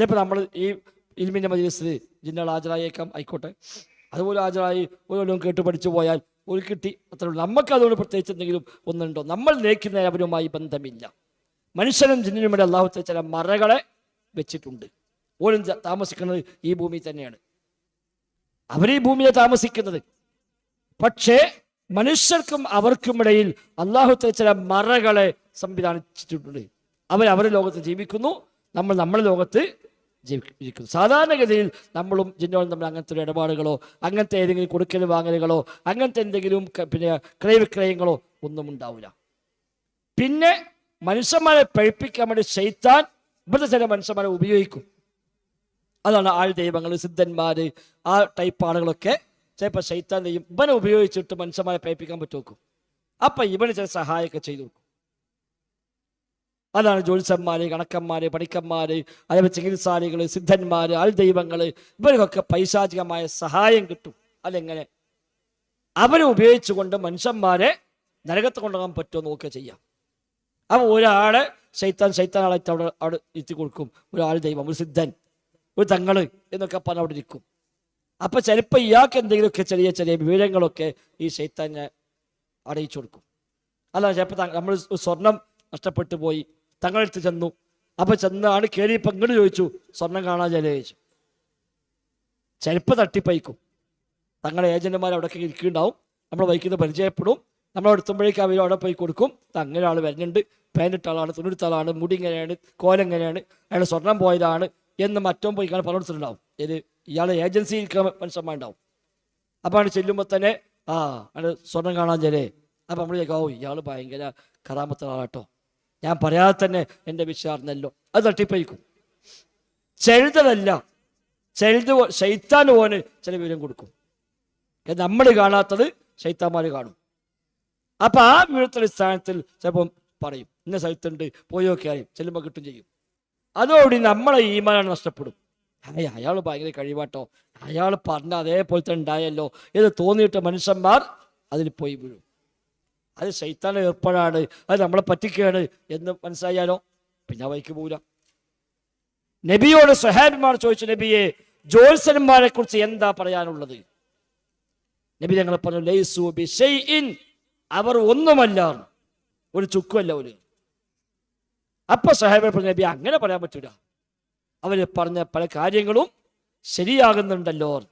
ചിലപ്പോൾ നമ്മൾ ഈ ഇൽമിന്റെ മജലിസിൽ ജിന്നകൾ ഹാജരായേക്കാം ആയിക്കോട്ടെ. അതുപോലെ ഹാജരായി ഓരോന്നും കേട്ട് പഠിച്ചു പോയാൽ ഒരു കിട്ടി അത്ര നമുക്ക് അതുകൊണ്ട് പ്രത്യേകിച്ച് എന്തെങ്കിലും ഒന്നുണ്ടോ? നമ്മൾ നയിക്കുന്ന അവരുമായി ബന്ധമില്ല. മനുഷ്യനും ജിന്നിനും ഇവിടെ അള്ളാഹുത്തെ ചില മറകളെ വെച്ചിട്ടുണ്ട്. ഓരും താമസിക്കുന്നത് ഈ ഭൂമി തന്നെയാണ്. അവർ ഈ ഭൂമിയെ താമസിക്കുന്നത്. പക്ഷേ മനുഷ്യർക്കും അവർക്കുമിടയിൽ അള്ളാഹുത്തെ ചില മറകളെ സംവിധാനിച്ചിട്ടുണ്ട്. അവർ അവരുടെ ലോകത്ത് ജീവിക്കുന്നു. നമ്മൾ നമ്മുടെ ലോകത്ത് ജീവിക്കുന്നു സാധാരണഗതിയിൽ നമ്മളും ജിന്നോളും തമ്മിൽ അങ്ങനത്തെ ഒരു ഇടപാടുകളോ അങ്ങനത്തെ ഏതെങ്കിലും കൊടുക്കൽ വാങ്ങലുകളോ അങ്ങനത്തെ എന്തെങ്കിലും പിന്നെ ക്രയവിക്രയങ്ങളോ ഒന്നും ഉണ്ടാവില്ല പിന്നെ മനുഷ്യന്മാരെ പഴിപ്പിക്കാൻ വേണ്ടി ശൈത്താൻ ഇവിടുത്തെ ചില മനുഷ്യന്മാരെ ഉപയോഗിക്കും. അതാണ് ആൾ ദൈവങ്ങൾ സിദ്ധന്മാര് ആ ടൈപ്പ് ആളുകളൊക്കെ ചിലപ്പോൾ ശൈത്താൻ ചെയ്യും. ഇവനെ ഉപയോഗിച്ചിട്ട് മനുഷ്യന്മാരെ പഴിപ്പിക്കാൻ പറ്റും അപ്പൊ ഇവന് ചില സഹായമൊക്കെ ചെയ്തു അതാണ് ജ്യോത്സ്യന്മാര് കണക്കന്മാർ പണിക്കന്മാര് അതേപോലെ ചികിത്സാലികൾ സിദ്ധന്മാർ ആൾ ദൈവങ്ങൾ ഇവർക്കൊക്കെ പൈശാചികമായ സഹായം കിട്ടും. അതെങ്ങനെ? അവരെ ഉപയോഗിച്ചുകൊണ്ട് മനുഷ്യന്മാരെ നരകത്ത് കൊണ്ടുപോകാൻ പറ്റുമോ നോക്കുക ചെയ്യാം. അപ്പൊ ഒരാളെ ശൈത്താൻ ശൈത്താനാളായിട്ട് അവിടെ അവിടെ എത്തി കൊടുക്കും. ഒരാൾ ദൈവം ഒരു സിദ്ധൻ ഒരു തങ്ങൾ എന്നൊക്കെ പറഞ്ഞ് അവിടെ ഇരിക്കും. അപ്പൊ ചിലപ്പോ ഇയാൾക്ക് എന്തെങ്കിലുമൊക്കെ ചെറിയ ചെറിയ വിവരങ്ങളൊക്കെ ഈ ശൈത്താനെ അറിയിച്ചു കൊടുക്കും. അല്ല ചിലപ്പോൾ നമ്മൾ സ്വർണം നഷ്ടപ്പെട്ടു പോയി. തങ്ങളെടുത്ത് ചെന്നു. അപ്പൊ ചെന്നാണ് കയറിയപ്പോൾ ഇങ്ങോട്ട് ചോദിച്ചു. സ്വർണം കാണാൻ ചില ചോദിച്ചു ചിലപ്പോൾ തട്ടിപ്പയക്കും. തങ്ങളുടെ ഏജന്റുമാർ അവിടെയൊക്കെ ഇരിക്കുന്നുണ്ടാവും. നമ്മൾ വൈക്കുന്ന പരിചയപ്പെടും. നമ്മൾ എടുത്തുമ്പോഴേക്കും അവർ അവിടെ പോയി കൊടുക്കും. അങ്ങനെ ആൾ വരുന്നുണ്ട്. പാന്റിട്ട ആളാണ് തുണിടുത്ത ആളാണ് മുടി ഇങ്ങനെയാണ് കോലെങ്ങനെയാണ് അയാൾ സ്വർണം പോയതാണ് എന്ന് മറ്റോ പോയി കാണാൻ പറഞ്ഞിട്ടുണ്ടാവും ഇത് ഇയാളെ ഏജൻസി ഇരിക്കുന്ന മനുഷ്യന്മാരുണ്ടാവും. അപ്പോൾ ആണ് ചെല്ലുമ്പോൾ തന്നെ ആ അയാൾ സ്വർണം കാണാൻ ചെല്ലേ അപ്പം നമ്മൾ ഇയാൾ ഓ ഇയാൾ ഭയങ്കര കറാമത്തളാട്ടോ ഞാൻ പറയാതെ തന്നെ എന്റെ വിശ്വാസമല്ലോ അത് തട്ടിപ്പയിക്കും ചെഴുതലല്ല. ചെഴുത് ശൈത്താൻ പോന് ചില വിവരം കൊടുക്കും. നമ്മൾ കാണാത്തത് ശൈത്താന്മാർ കാണും. അപ്പൊ ആ വിവരത്തിന്റെ സ്ഥാനത്തിൽ ചിലപ്പം പറയും. ഇന്ന സ്ഥലത്തുണ്ട് പോയൊക്കെ അറിയും. ചെല്ലുമ്പോൾ കിട്ടും ചെയ്യും. അതോടി നമ്മളെ ഈമാനാണ് നഷ്ടപ്പെടും. ഹായ് അയാൾ ഭയങ്കര കഴിവാട്ടോ. അയാൾ പറഞ്ഞ അതേപോലെ തന്നെ ഉണ്ടായല്ലോ ഇത് തോന്നിയിട്ട് മനുഷ്യന്മാർ അതിൽ പോയി വീഴും. അത് ശൈത്താന ഏർപ്പാടാണ് അത് നമ്മളെ പറ്റിക്കുകയാണ് എന്ന് മനസ്സിലായാലോ? പിന്നെ വൈക്ക് പോവില്ല. നബിയോട് സഹാബിമാർ ചോദിച്ചു നബിയെ ജോത്സന്മാരെ കുറിച്ച് എന്താ പറയാനുള്ളത്? നബി ഞങ്ങൾ പറഞ്ഞു ലൈസു അവർ ഒന്നുമല്ല. ഒരു ചുക്കുമല്ല ഒരു അപ്പൊ സഹാബി പറഞ്ഞു നബി അങ്ങനെ പറയാൻ പറ്റൂല. അവർ പറഞ്ഞ പല കാര്യങ്ങളും ശരിയാകുന്നുണ്ടല്ലോ.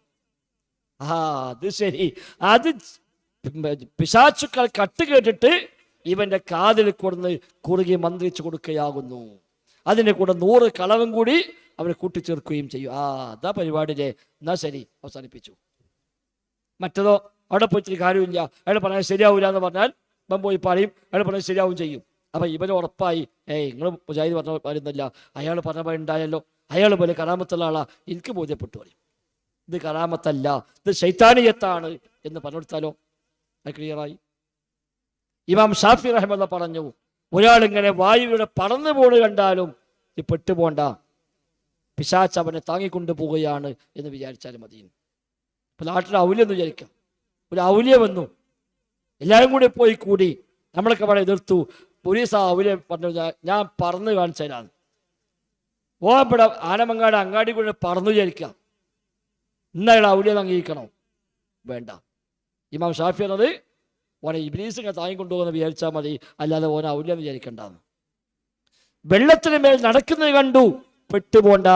ആ അത് ശരി. അത് പിശാച്ചുക്കൾ കട്ട് കേട്ടിട്ട് ഇവന്റെ കാതിൽ കൊടുന്ന് കുറുകി മന്ത്രിച്ചു കൊടുക്കുകയാകുന്നു. അതിന്റെ കൂടെ നൂറ് കളവും കൂടി അവരെ കൂട്ടിച്ചേർക്കുകയും ചെയ്യും. ആ അതാ പരിപാടിയിലെ എന്നാ ശരി അവസാനിപ്പിച്ചു. മറ്റതോ അവിടെ പോയിട്ട് കാര്യമില്ല അയാൾ പറഞ്ഞാൽ ശരിയാവില്ല എന്ന് പറഞ്ഞാൽ ഇപ്പം പോയി പറയും. അയാൾ പറഞ്ഞാൽ ശരിയാവും ചെയ്യും. അപ്പൊ ഇവന് ഉറപ്പായി ഏയ് നിങ്ങൾ മുജാഹിദ് പറഞ്ഞ പറയുന്നില്ല അയാൾ പറഞ്ഞ പോലെ ഉണ്ടായല്ലോ. അയാൾ പോലെ കറാമത്തുള്ള ആളാ. എനിക്ക് ബോധ്യപ്പെട്ടു പറയും. ഇത് കറാമത്തല്ല ഇത് ശൈത്താനിയത്താണ് എന്ന് പറഞ്ഞു കൊടുത്താലോ? ക്ലിയറായി ഇമാം ഷാഫി റഹ്മല്ല പറഞ്ഞു ഒരാൾ ഇങ്ങനെ വായുവിടെ പറന്നു പോണ് കണ്ടാലും ഇത് പെട്ടുപോണ്ട. പിശാച്ച് അവനെ താങ്ങിക്കൊണ്ടു പോവുകയാണ് എന്ന് വിചാരിച്ചാൽ മതി. ഇപ്പൊ നാട്ടിൽ ഔല്യം എന്ന് വിചാരിക്കാം. ഒരു ഔല്യ വന്നു. എല്ലാവരും കൂടി പോയി കൂടി നമ്മളൊക്കെ അവിടെ എതിർത്തു. പോലീസ് ആ ഔല്യം പറഞ്ഞു "ഞാൻ- പറന്ന് കാണിച്ചു തരാന്ന് ഇവിടെ ആനമങ്ങാട് അങ്ങാടി കൂടെ പറന്നു വിചാരിക്കാം. ഇന്നയാൾ ഔല്യം അംഗീകരിക്കണോ. വേണ്ട. ഇമാം ഷാഫി എന്നത് ഓനെ ഇബ്ലീസിനെ താങ്ങിക്കൊണ്ടുപോകുന്ന വിചാരിച്ചാൽ മതി അല്ലാതെ ഓനെ ഔല്യം വിചാരിക്കണ്ടെന്ന് വെള്ളത്തിന് മേൽ നടക്കുന്നത് കണ്ടു പെട്ടുപോണ്ട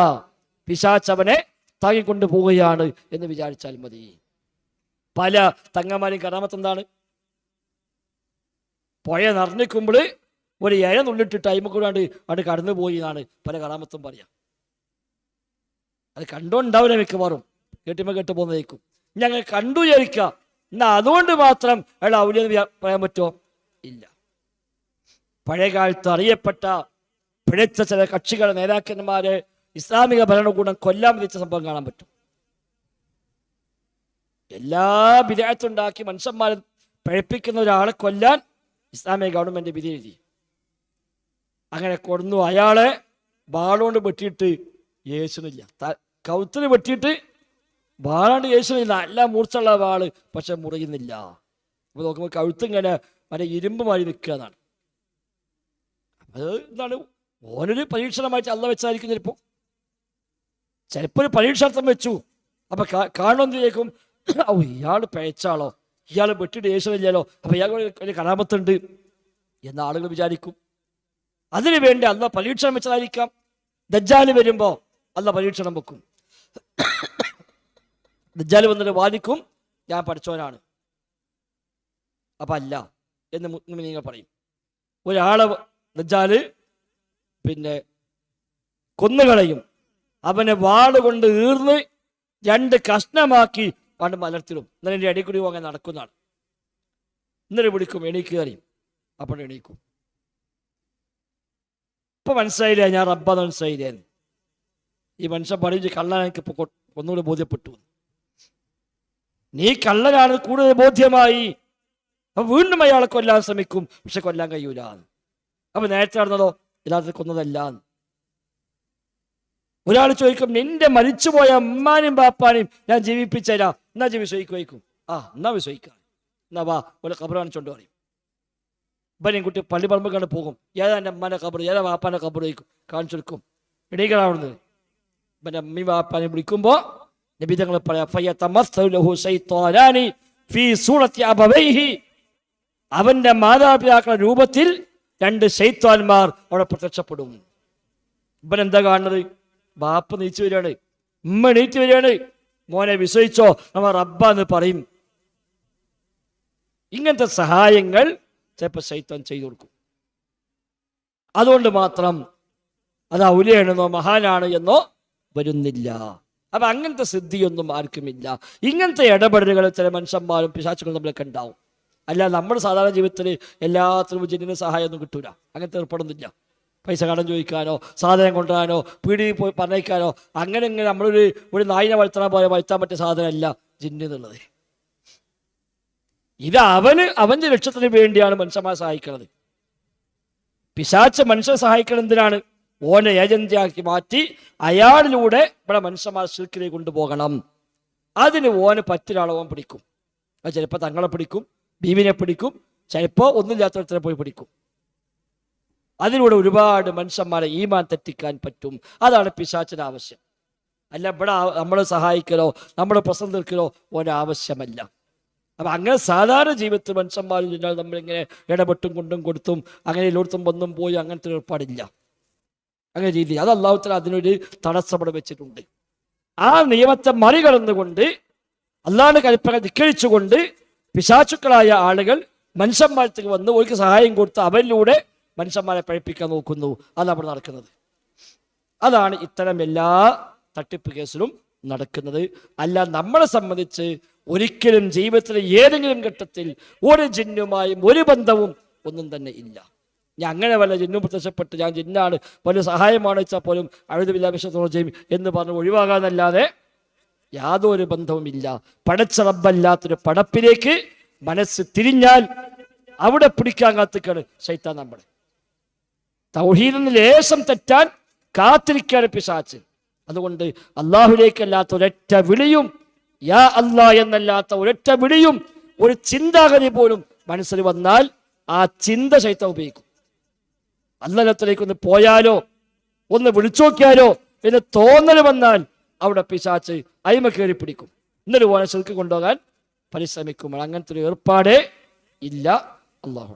പിശാച്ചവനെ താങ്ങിക്കൊണ്ടു പോവുകയാണ് എന്ന് വിചാരിച്ചാൽ മതി. പല തങ്ങന്മാരും കറാമത്ത് എന്താണ്? പുഴ നിറഞ്ഞിക്കുമ്പോൾ ഒരു ഇഴ നുള്ളിട്ടിട്ട് അയിമ കൂടാണ്ട് അവിടെ കടന്നു പോയി എന്നാണ് പല കറാമത്തും പറയാം. അത് കണ്ടോണ്ടാവില്ല മിക്കവാറും. കേട്ടിമ കേട്ടു പോകുന്നതായിരിക്കും ഞങ്ങൾ കണ്ടു വിചാരിക്കുക എന്നാ അതുകൊണ്ട് മാത്രം അയാൾ അവലിയെന്ന് പറയാൻ പറ്റുമോ? ഇല്ല. പഴയകാലത്ത് അറിയപ്പെട്ട പിഴച്ച ചില കക്ഷികളെ നേതാക്കന്മാരെ ഇസ്ലാമിക ഭരണകൂടം കൊല്ലാൻ വിധിച്ച സംഭവം കാണാൻ പറ്റും. എല്ലാ വിധേയത്തുണ്ടാക്കി മനുഷ്യന്മാരെ പഴപ്പിക്കുന്ന ഒരാളെ കൊല്ലാൻ ഇസ്ലാമിക ഗവൺമെന്റ് വിധി എഴുതി അങ്ങനെ കൊടുന്നു അയാളെ ബാളുകൊണ്ട് വെട്ടിയിട്ട് യേശുന്നില്ല ത- കൗത്തിന് വെട്ടിയിട്ട് വാളാണ്ട് യേശു നല്ല മൂർച്ചുള്ള വാൾ പക്ഷെ മുറിയുന്നില്ല. അപ്പൊ നോക്കുമ്പോൾ കഴുത്തിങ്ങനെ മറ്റേ ഇരുമ്പ് മാറി നിൽക്കുക എന്നാണ്. അത് എന്താണ്? ഓനൊരു പരീക്ഷണമായിട്ട് അല്ല വെച്ചായിരിക്കും ചിലപ്പോൾ ചിലപ്പോൾ ഒരു പരീക്ഷാർത്ഥം വെച്ചു. അപ്പൊ കാണുന്നതിലേക്കും ഓ ഇയാൾ പേച്ചാളോ? ഇയാൾ വെട്ടിട്ട് യേശുവില്ലല്ലോ അപ്പൊ ഇയാൾ ഒരു എന്ന ആളുകൾ വിചാരിക്കും. അതിനു വേണ്ടി അല്ല പരീക്ഷണം വെച്ചതായിരിക്കാം. ദജ്ജാൽ വരുമ്പോ അല്ല പരീക്ഷണം വെക്കും. ദജ്ജാൽ വന്നിട്ട് വാദിക്കും ഞാൻ പഠിച്ചവനാണ്. അപ്പൊ അല്ല എന്ന് നിങ്ങൾ പറയും. ഒരാളെ ദജ്ജാൽ പിന്നെ കൊന്നുകളയും അവനെ വാളുകൊണ്ട് ഈർന്ന് രണ്ട് കഷ്ണമാക്കി പണ്ട് മലർത്തിടും. എന്നിട്ട് അടിക്കുടി അങ്ങനെ നടക്കുന്നതാണ്. എന്നിട്ട് വിളിക്കും എണീക്കുകയും അപ്പോൾ എണീക്കും. ഇപ്പൊ മനസ്സിലായില്ല? ഞാൻ റബ്ബാന്ന് മനസ്സിലായില്ലേ ഈ മനുഷ്യൻ പറഞ്ഞു കള്ളാൻ എനിക്ക് ഇപ്പൊ കൊ- ഒന്നുകൂടി ബോധ്യപ്പെട്ടു. നീ കള്ളനാണ് കൂടുതൽ ബോധ്യമായി. അപ്പൊ വീണ്ടും അയാളെ കൊല്ലാൻ ശ്രമിക്കും പക്ഷെ കൊല്ലാൻ കഴിയൂല. അപ്പൊ നേരത്തെ നടന്നതോ യഥാർത്ഥത്തിൽ കൊന്നതല്ല. ഒരാൾ ചോദിക്കും നിന്റെ മരിച്ചുപോയ അമ്മാനും ബാപ്പാനും ഞാൻ ജീവിപ്പിച്ചേരാ? എന്നാ ജീവി ആ എന്നാ വിശ്വസിക്കാം എന്നാ വാ ഒരു കബർ കാണിച്ചോണ്ട് പറയും. ഇവനെയും കുട്ടി പള്ളി പറമ്പ് കണ്ട് പോകും. ഏതാ എന്റെ അമ്മാനെ കബർ ഏതാ വാപ്പാനെ കബർ ചോദിക്കും. കാണിച്ചു കൊടുക്കും. എണീക്കലാവുന്നത് ഇവന്റെ അമ്മയും വാപ്പാനെ വിളിക്കുമ്പോൾ പറയാം "ഫയതമസ്സലഹു ശൈത്വാനാനി ഫീ സൂറത്തി അബവൈഹി." അവന്റെ മാതാപിതാക്കളുടെ രൂപത്തിൽ രണ്ട് ശൈത്വാന്മാർ അവിടെ പ്രത്യക്ഷപ്പെടും. ഇവൻ എന്താ കാണുന്നത്? ബാപ്പ നീച്ചു വരികയാണ്. ഉമ്മ എണീറ്റ് വരികയാണ്. മോനെ വിശ്വസിച്ചോ? നമ്മ റബ്ബ എന്ന് പറയും. ഇങ്ങനത്തെ സഹായങ്ങൾ ചിലപ്പോൾ ശൈത്താൻ ചെയ്തു കൊടുക്കും. അതുകൊണ്ട് മാത്രം അത് ഔലിയാണെന്നോ മഹാനാണ് എന്നോ വരുന്നില്ല. അപ്പൊ അങ്ങനത്തെ സിദ്ധിയൊന്നും ആർക്കുമില്ല. ഇങ്ങനത്തെ ഇടപെടലുകൾ ചില മനുഷ്യന്മാരും പിശാച്ചുകളും തമ്മിലൊക്കെ ഉണ്ടാവും. അല്ല നമ്മുടെ സാധാരണ ജീവിതത്തിൽ എല്ലാത്തിനും ജിന്നിന് സഹായമൊന്നും കിട്ടൂല. അങ്ങനത്തെ ഏർപ്പെടുന്നില്ല. പൈസ കടം ചോദിക്കാനോ സാധനം കൊണ്ടുവരാനോ പീടി പോയി പറഞ്ഞയക്കാനോ അങ്ങനെ ഇങ്ങനെ നമ്മളൊരു ഒരു നായിനെ വളർത്താൻ പോലെ വളർത്താൻ പറ്റിയ സാധനമല്ല ജിന്നുള്ളത് ഇത് അവന് അവന്റെ ലക്ഷ്യത്തിന് വേണ്ടിയാണ് മനുഷ്യന്മാരെ സഹായിക്കുന്നത് പിശാച്ച് മനുഷ്യനെ സഹായിക്കണം എന്തിനാണ്? ഓനെ ഏജന്റിയാക്കി മാറ്റി അയാളിലൂടെ ഇവിടെ മനുഷ്യന്മാർ ശിർക്കിലേക്ക് കൊണ്ടുപോകണം. അതിന് ഓന് പറ്റൊരാളെ ഓൻ പിടിക്കും. അത് ചിലപ്പോൾ തങ്ങളെ പിടിക്കും ഭീമിനെ പിടിക്കും ചിലപ്പോൾ ഒന്നുമില്ലാത്തടത്തിനെ പോയി പിടിക്കും. അതിലൂടെ ഒരുപാട് മനുഷ്യന്മാരെ ഈമാൻ തെറ്റിക്കാൻ പറ്റും. അതാണ് പിശാച്ചിന് ആവശ്യം. അല്ല ഇവിടെ നമ്മളെ സഹായിക്കലോ നമ്മളെ പ്രശ്നം തീർക്കലോ ഒരാവശ്യമല്ല അപ്പൊ അങ്ങനെ സാധാരണ ജീവിതത്തിൽ മനുഷ്യന്മാരും നിന്നാൽ നമ്മളിങ്ങനെ ഇടപെട്ടും കൊണ്ടും കൊടുത്തും അങ്ങനെ എല്ലായിടത്തും വന്നും പോയി അങ്ങനത്തെ ഏർപ്പാടില്ല. അങ്ങനെ രീതി. അത് അള്ളാഹുത്തല അതിനൊരു തടസ്സപ്പെടെ വെച്ചിട്ടുണ്ട്. ആ നിയമത്തെ മറികടന്നുകൊണ്ട് അള്ളാഹുടെ കൽപ്പന ധിക്കരിച്ചുകൊണ്ട് പിശാചുക്കളായ ആളുകൾ മനുഷ്യന്മാരത്തേക്ക് വന്ന് അവർക്ക് സഹായം കൊടുത്ത് അവരിലൂടെ മനുഷ്യന്മാരെ പഴിപ്പിക്കാൻ നോക്കുന്നു. അത് അവിടെ നടക്കുന്നത്. അതാണ് ഇത്തരം എല്ലാ തട്ടിപ്പ് കേസിലും നടക്കുന്നത്. അല്ല നമ്മളെ സംബന്ധിച്ച് ഒരിക്കലും ജീവിതത്തിലെ ഏതെങ്കിലും ഘട്ടത്തിൽ ഒരു ജിന്നുമായും ഒരു ബന്ധവും ഒന്നും തന്നെ ഇല്ല. ഞാൻ അങ്ങനെ വല്ല ജിന്നും പ്രത്യക്ഷപ്പെട്ട് ഞാൻ ജിന്നാണ് വലിയ സഹായമാണ് വെച്ചാൽ പോലും അഴുതുമില്ല വിശ്വസോജയും എന്ന് പറഞ്ഞ് ഒഴിവാകാന്നല്ലാതെ യാതൊരു ബന്ധവുമില്ല. പടച്ച റബ്ബല്ലാത്തൊരു പടപ്പിലേക്ക് മനസ്സ് തിരിഞ്ഞാൽ അവിടെ പിടിക്കാൻ കാത്തിക്കാണ് ശൈത്താൻ നമ്മളെ. തൗഹീദിന് ലേശം തെറ്റാൻ കാത്തിരിക്കാണ് പിശാച്ച്. അതുകൊണ്ട് അള്ളാഹുലേക്കല്ലാത്ത ഒരൊറ്റ വിളിയും യാ അല്ലാ എന്നല്ലാത്ത ഒരൊറ്റ വിളിയും ഒരു ചിന്താഗതി പോലും മനസ്സിൽ വന്നാൽ ആ ചിന്ത ശൈത്തം ഉപയോഗിക്കും. അല്ലലത്തിലേക്ക് ഒന്ന് പോയാലോ? ഒന്ന് വിളിച്ചു നോക്കിയാലോ എന്ന് തോന്നൽ വന്നാൽ അവിടെ പിശാച്ച് അയിമ കയറി പിടിക്കും. ഇന്നലെ പോലെ ശരിക്ക് കൊണ്ടുപോകാൻ പരിശ്രമിക്കുമ്പോൾ അങ്ങനത്തെ ഒരു ഏർപ്പാടേ ഇല്ല. അള്ളാഹു